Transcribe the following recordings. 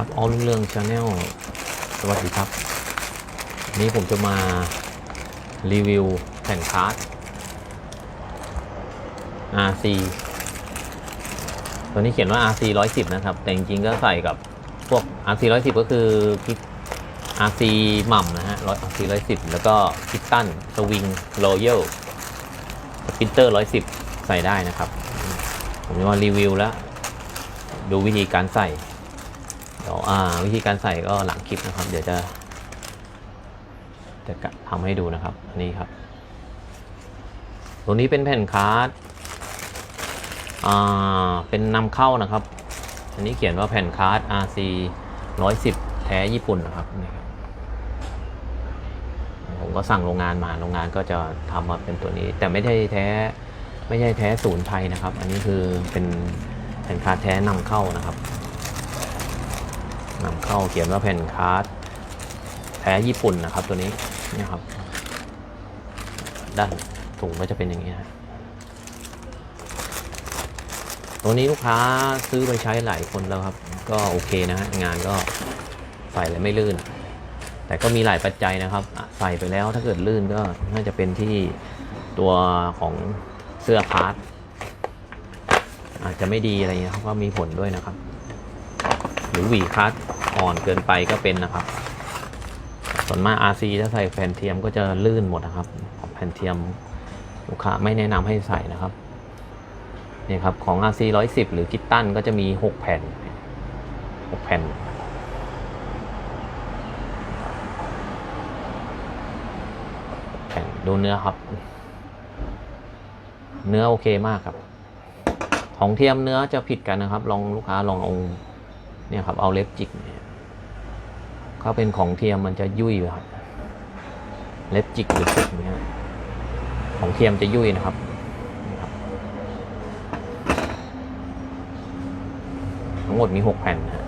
ครับออลุงเรืองชาแนลสวัสดีครับนี้ผมจะมารีวิวแผ่นคาร์ด RC ตัวนี้เขียนว่า RC 110 นะครับ แต่จริงๆก็ใส่กับพวก RC 110 ก็คือคิด RC หม่ำนะฮะ RC 110 แล้วก็คิตตันสวิงโรเยลสปินเตอร์ 110 ใส่ได้นะครับ ผมจะมารีวิวแล้ว ดูวิธีการใส่ ดี๋ยวอ่าวิธีการใส่ก็หลังคลิปนะครับ เดี๋ยวจะ จะทำให้ดูนะครับ อันนี้ครับ ตัวนี้เป็นแผ่นคาร์ดอ่าเป็นนำเข้านะครับ อันนี้เขียนว่าแผ่นคาร์ด RC 110 แท้ญี่ปุ่นนะครับนี่ครับ ผมก็สั่งโรงงานมา โรงงานก็จะทำมาเป็นตัวนี้ แต่ไม่ใช่แท้ไม่ใช่แท้ศูนย์ไทยนะครับ อันนี้คือเป็นแผ่นคาร์ดแท้นำเข้านะครับ นำเข้าเขียนว่าแผ่นคาร์ดแท้ญี่ปุ่นนะครับตัวนี้นี่ครับ ด้านถุงก็จะเป็นอย่างนี้นะตัวนี้ลูกค้าซื้อไปใช้หลายคนแล้วครับ ก็โอเคนะฮะงานก็ใส่แล้วไม่ลื่น แต่ก็มีหลายปัจจัยนะครับ ใส่ไปแล้วถ้าเกิดลื่นก็น่าจะเป็นที่ตัวของเสื้อพาร์ทอาจจะไม่ดีอะไรเงี้ยเขาก็มีผลด้วยนะครับ หรือหวีคัสอ่อนเกินไปก็เป็นนะครับ ส่วนมาก RC ถ้าใส่แผ่นเทียมก็จะลื่นหมดนะครับ แผ่นเทียมลูกค้าไม่แนะนำให้ใส่นะครับนี่ครับของ RC 110 หรือกิตตันก็จะมี 6 แผ่น 6 แผ่น แผ่นดูเนื้อครับ เนื้อโอเคมากครับ ของเทียมเนื้อจะผิดกันนะครับ ลองลูกค้าลองเอา เนี่ยครับเอาเล็บจิกเนี่ยเขาเป็นของเทียมมันจะยุ่ยครับเล็บจิกหรือสึกเนี่ยของเทียมจะยุ่ยนะครับทั้งหมดมีหกแผ่นนะฮะ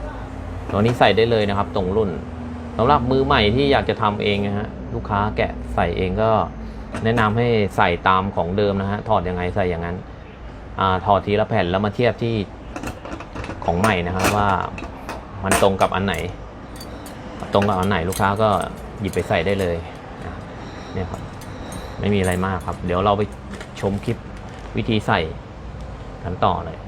ตัวนี้ใส่ได้เลยนะครับ ตรงรุ่นสำหรับมือใหม่ที่อยากจะทำเองนะฮะลูกค้าแกะใส่เองก็แนะนำให้ใส่ตามของเดิมนะฮะถอดยังไงใส่อย่างนั้นอาถอดทีละแผ่นแล้วมาเทียบที่ของใหม่นะครับว่า มันตรงกับอันไหน ตรงกับอันไหนลูกค้าก็หยิบไปใส่ได้เลยนะเนี่ยครับไม่มีอะไรมากครับ เดี๋ยวเราไปชมคลิปวิธีใส่กันต่อเลย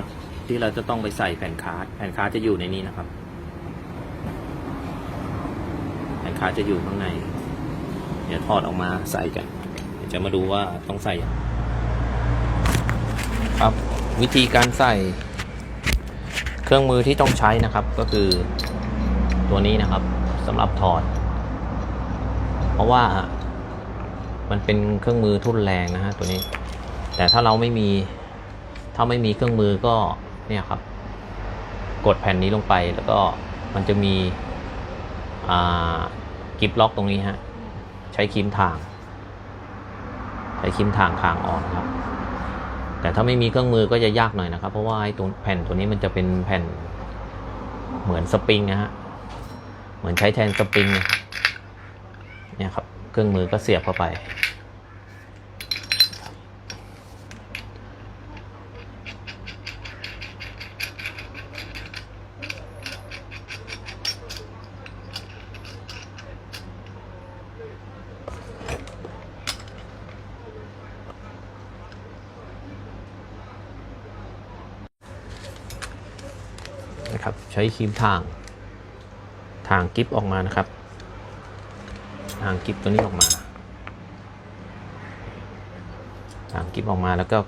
นนี้ครับ ที่เราจะต้องไปใส่แผ่นคาร์ดแผ่นคาร์ดจะอยู่ในนี้นะครับ แผ่นคาร์ดจะอยู่ข้างใน เดี๋ยวถอดออกมาใส่กันเดี๋ยวจะมาดูว่าต้องใส่ ครับวิธีการใส่เครื่องมือที่ต้องใช้นะครับก็คือตัวนี้นะครับสำหรับถอด เพราะว่ามันเป็นเครื่องมือทุ่นแรงนะฮะตัวนี้ แต่ถ้าเราไม่มี ถ้าไม่มีเครื่องมือก็เนี่ยครับ กดแผ่นนี้ลงไปแล้วก็มันจะมีอ่ากิฟล็อกตรงนี้ฮะ ใช้ครีมทาง ใช้ครีมทางทางออกนครับ แต่ถ้าไม่มีเครื่องมือก็จะยากหน่อยนะครับ เพราะว่าไอ้ตัวแผ่นตัวนี้มันจะเป็นแผ่นเหมือนสปริงนะฮะ เหมือนใช้แทนสปริงเนี่ยครับ เครื่องมือก็เสียบเข้าไป ช้ครีมทาง ทางกิฟออกมานะครับ ทางกิฟตัวนี้ออกมา ทางกิฟออกมาแล้วก็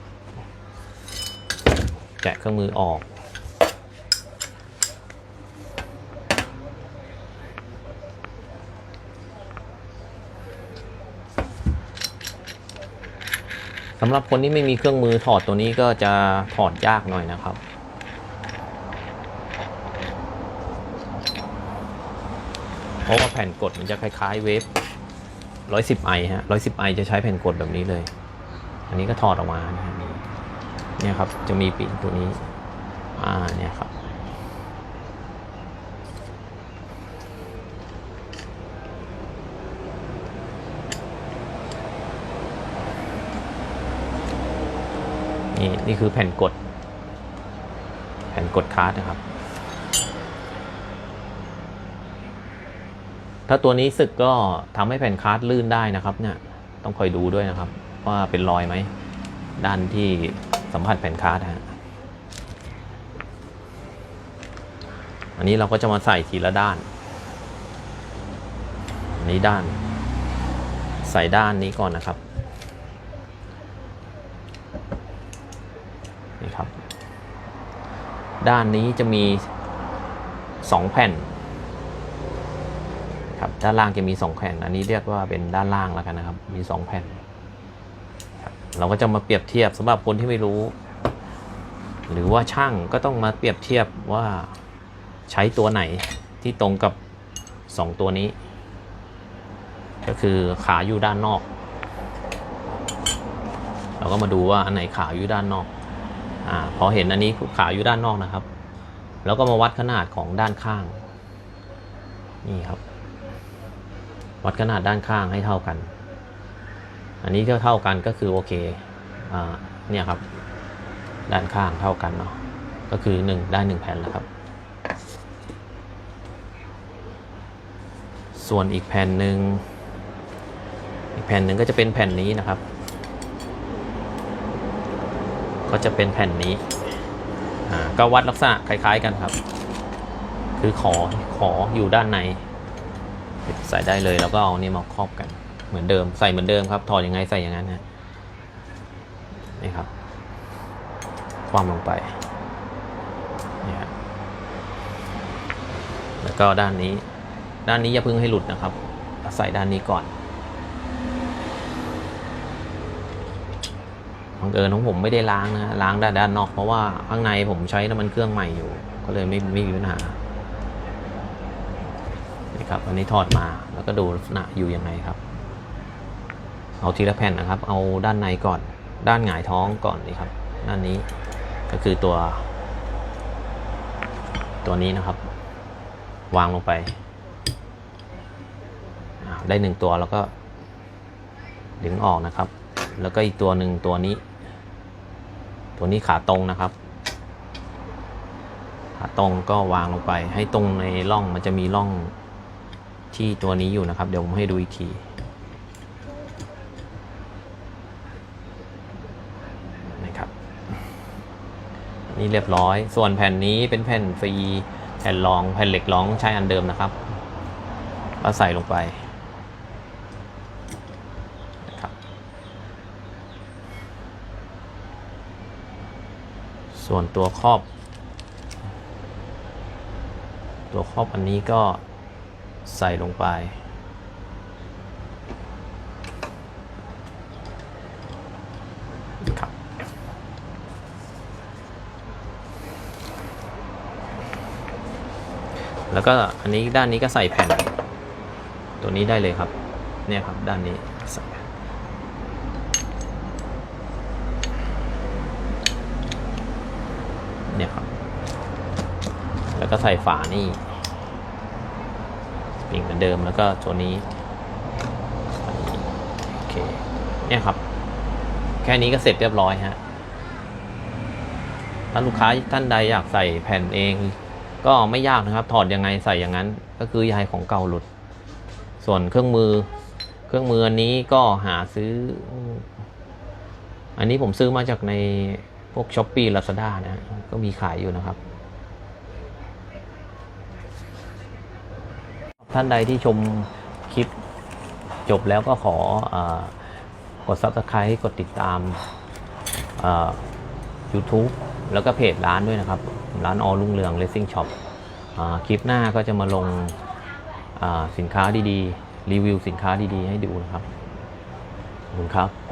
แกะเครื่องมือออกสำหรับคนที่ไม่มีเครื่องมือถอดตัวนี้ก็จะถอดยากหน่อยนะครับ เพราะว่าแผ่นกดมันจะคล้ายๆเวฟ110ไอฮะ110ไอจะใช้แผ่นกดแบบนี้เลย อันนี้ก็ถอดออกมานะเนี่ยครับจะมีปีกตัวนี้ อ่าเนี่ยครับนี่นี่คือแผ่นกด แผ่นกดคาร์ดนะครับ ถ้าตัวนี้สึกก็ทำให้แผ่นคาร์ดลื่นได้นะครับ เนี่ยต้องคอยดูด้วยนะครับ ว่าเป็นรอยไหมด้านที่สัมผัสแผ่นคาร์ดฮะอันนี้เราก็จะมาใส่ทีละด้าน อันนี้ด้าน ใส่ด้านนี้ก่อนนะครับ นี่ครับ ด้านนี้จะมี 2 แผ่น ครับด้านล่างจะมี 2 แผ่น อันนี้เรียกว่าเป็นด้านล่างแล้วกันนะครับ มี 2 แผ่น เราก็จะมาเปรียบเทียบสำหรับคนที่ไม่รู้ หรือว่าช่างก็ต้องมาเปรียบเทียบว่าใช้ตัวไหนที่ตรงกับ 2 ตัวนี้ ก็คือขาอยู่ด้านนอก เราก็มาดูว่าอันไหนขาอยู่ด้านนอกอ่าพอเห็นอันนี้ขาอยู่ด้านนอกนะครับ แล้วก็มาวัดขนาดของด้านข้างนี่ครับ วัดขนาดด้านข้างให้เท่ากัน อันนี้เท่าเท่ากันก็คือโอเคอเนี่ยครับ ด้านข้างเท่ากันเนาะก็คือ 1 ได้1แผ่นแล้วครับ ส่วนอีกแผ่นหนึ่งอีกแผ่นหนึ่งก็จะเป็นแผ่นนี้นะครับ ก็จะเป็นแผ่นนี้ก็วัดลักษณะคล้าย ๆกันครับ คือขอขออยู่ด้านใน ใส่ได้เลยแล้วก็เอาเนี่ยมาครอบกัน เหมือนเดิมใส่เหมือนเดิมครับถอดยังไงใส่อย่างนั้นนะนี่ครับ ความลงไปนี่ครับแล้วก็ด้านนี้ ด้านนี้อย่าเพิ่งให้หลุดนะครับใส่ด้านนี้ก่อนบังเอิญของผมไม่ได้ล้างนะล้างด้านด้านนอกเพราะว่าข้างในผมใช้น้ำมันเครื่องใหม่อยู่ ก็เลยไม่ไม่มีปัญหา ครับ อันนี้ถอดมาแล้วก็ดูลักษณะอยู่ยังไงครับ เอาทีละแผ่นนะครับ เอาด้านในก่อน ด้านหงายท้องก่อนนี่ครับ ด้านนี้ก็คือตัว ตัวนี้นะครับ วางลงไป ได้หนึ่งตัวแล้วก็ดึงออกนะครับ แล้วก็อีกตัวหนึ่งตัวนี้ ตัวนี้ขาตรงนะครับขาตรงก็วางลงไปให้ตรงในร่องมันจะมีร่อง ที่ตัวนี้อยู่นะครับ เดี๋ยวผมให้ดูอีกทีนะครับนี่เรียบร้อย ส่วนแผ่นนี้เป็นแผ่นฟรีแผ่นรองแผ่นเหล็กรองใช้อันเดิมนะครับก็ใส่ลงไปนะครับส่วนตัวครอบ ตัวครอบอันนี้ก็ ใส่ลงไปแล้วก็อันนี้ด้านนี้ก็ใส่แผ่น ตัวนี้ได้เลยครับ เนี่ยครับด้านนี้ใส่เนี่ยครับ แล้วก็ใส่ฝานี่ ปิงเหมือนเดิมแล้วก็ตัวนี้โอเคเนี่ยครับ แค่นี้ก็เสร็จเรียบร้อยฮะถ้าลูกค้าท่านใดอยากใส่แผ่นเอง ก็ไม่ยากนะครับ ถอดยังไงใส่อย่างนั้น ก็คือยายของเก่าหลุด ส่วนเครื่องมือ เครื่องมืออันนี้ก็หาซื้อ อันนี้ผมซื้อมาจากในพวกช้อปปี้ลาซาด้านะ ก็มีขายอยู่นะครับ ท่านใดที่ชมคลิปจบแล้วก็ขออกด subscribe กดติดตาม YouTube แล้วก็เพจร้านด้วยนะครับ ร้านอลุ่งเรือง Racing Shop อ่าคลิปหน้าก็จะมาลงาสินค้าดีๆ รีวิวสินค้าดีๆ ให้ดูนะครับขอบคุณครับ